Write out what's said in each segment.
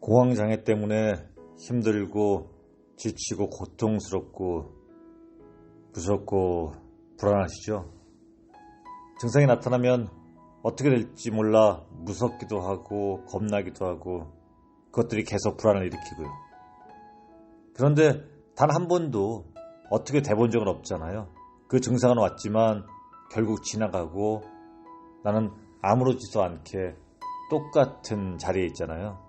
공황장애 때문에 힘들고 지치고 고통스럽고 무섭고 불안하시죠? 증상이 나타나면 어떻게 될지 몰라 무섭기도 하고 겁나기도 하고 그것들이 계속 불안을 일으키고요. 그런데 단 한 번도 어떻게 돼본 적은 없잖아요. 그 증상은 왔지만 결국 지나가고 나는 아무렇지도 않게 똑같은 자리에 있잖아요.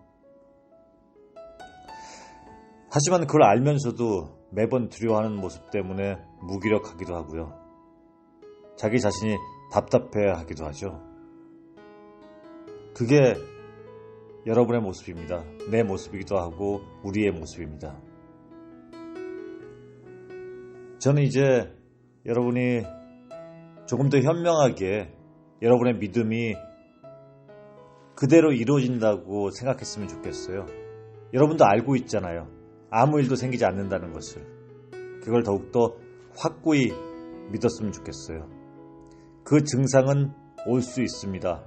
하지만 그걸 알면서도 매번 두려워하는 모습 때문에 무기력하기도 하고요. 자기 자신이 답답해 하기도 하죠. 그게 여러분의 모습입니다. 내 모습이기도 하고 우리의 모습입니다. 저는 이제 여러분이 조금 더 현명하게 여러분의 믿음이 그대로 이루어진다고 생각했으면 좋겠어요. 여러분도 알고 있잖아요. 아무 일도 생기지 않는다는 것을. 그걸 더욱더 확고히 믿었으면 좋겠어요. 그 증상은 올 수 있습니다.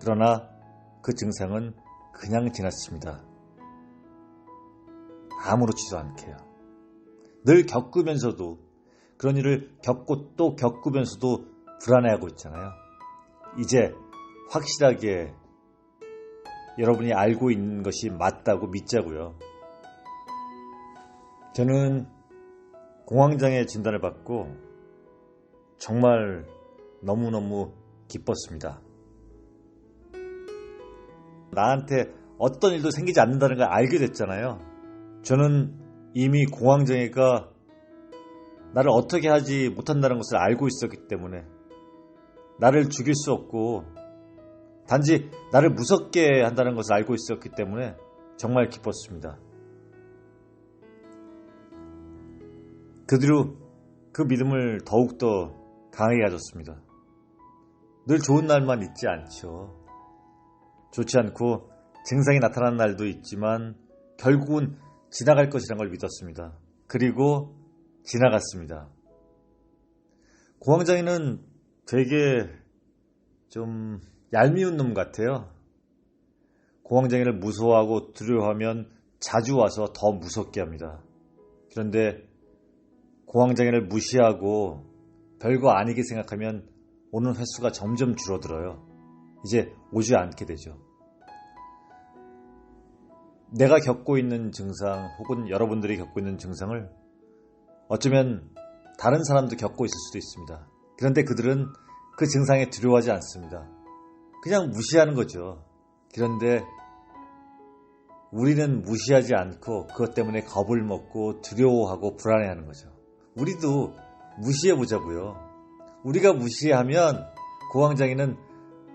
그러나 그 증상은 그냥 지났습니다. 아무렇지도 않게요. 늘 겪으면서도 그런 일을 겪고 또 겪으면서도 불안해하고 있잖아요. 이제 확실하게 여러분이 알고 있는 것이 맞다고 믿자고요. 저는 공황장애 진단을 받고 정말 너무너무 기뻤습니다. 나한테 어떤 일도 생기지 않는다는 걸 알게 됐잖아요. 저는 이미 공황장애가 나를 어떻게 하지 못한다는 것을 알고 있었기 때문에 나를 죽일 수 없고 단지 나를 무섭게 한다는 것을 알고 있었기 때문에 정말 기뻤습니다. 그 뒤로 그 믿음을 더욱더 강하게 가졌습니다. 늘 좋은 날만 있지 않죠. 좋지 않고 증상이 나타나는 날도 있지만 결국은 지나갈 것이란 걸 믿었습니다. 그리고 지나갔습니다. 공황장애는 되게 좀 얄미운 놈 같아요. 공황장애를 무서워하고 두려워하면 자주 와서 더 무섭게 합니다. 그런데 공황장애를 무시하고 별거 아니게 생각하면 오는 횟수가 점점 줄어들어요. 이제 오지 않게 되죠. 내가 겪고 있는 증상 혹은 여러분들이 겪고 있는 증상을 어쩌면 다른 사람도 겪고 있을 수도 있습니다. 그런데 그들은 그 증상에 두려워하지 않습니다. 그냥 무시하는 거죠. 그런데 우리는 무시하지 않고 그것 때문에 겁을 먹고 두려워하고 불안해하는 거죠. 우리도 무시해 보자고요. 우리가 무시하면 고황장애는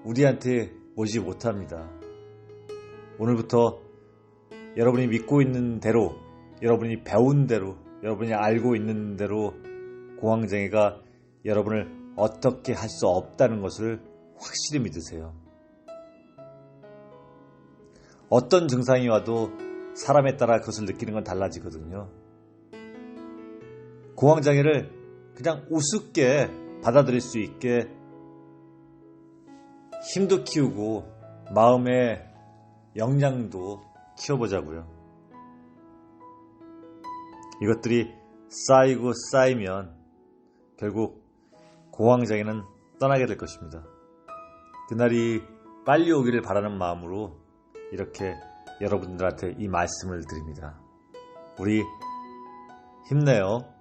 우리한테 오지 못합니다. 오늘부터 여러분이 믿고 있는 대로, 여러분이 배운 대로, 여러분이 알고 있는 대로 공황장애가 여러분을 어떻게 할 수 없다는 것을 확실히 믿으세요. 어떤 증상이 와도 사람에 따라 그것을 느끼는 건 달라지거든요. 공황장애를 그냥 우습게 받아들일 수 있게 힘도 키우고 마음의 역량도 키워보자고요. 이것들이 쌓이고 쌓이면 결국 공황장애는 떠나게 될 것입니다. 그날이 빨리 오기를 바라는 마음으로 이렇게 여러분들한테 이 말씀을 드립니다. 우리 힘내요.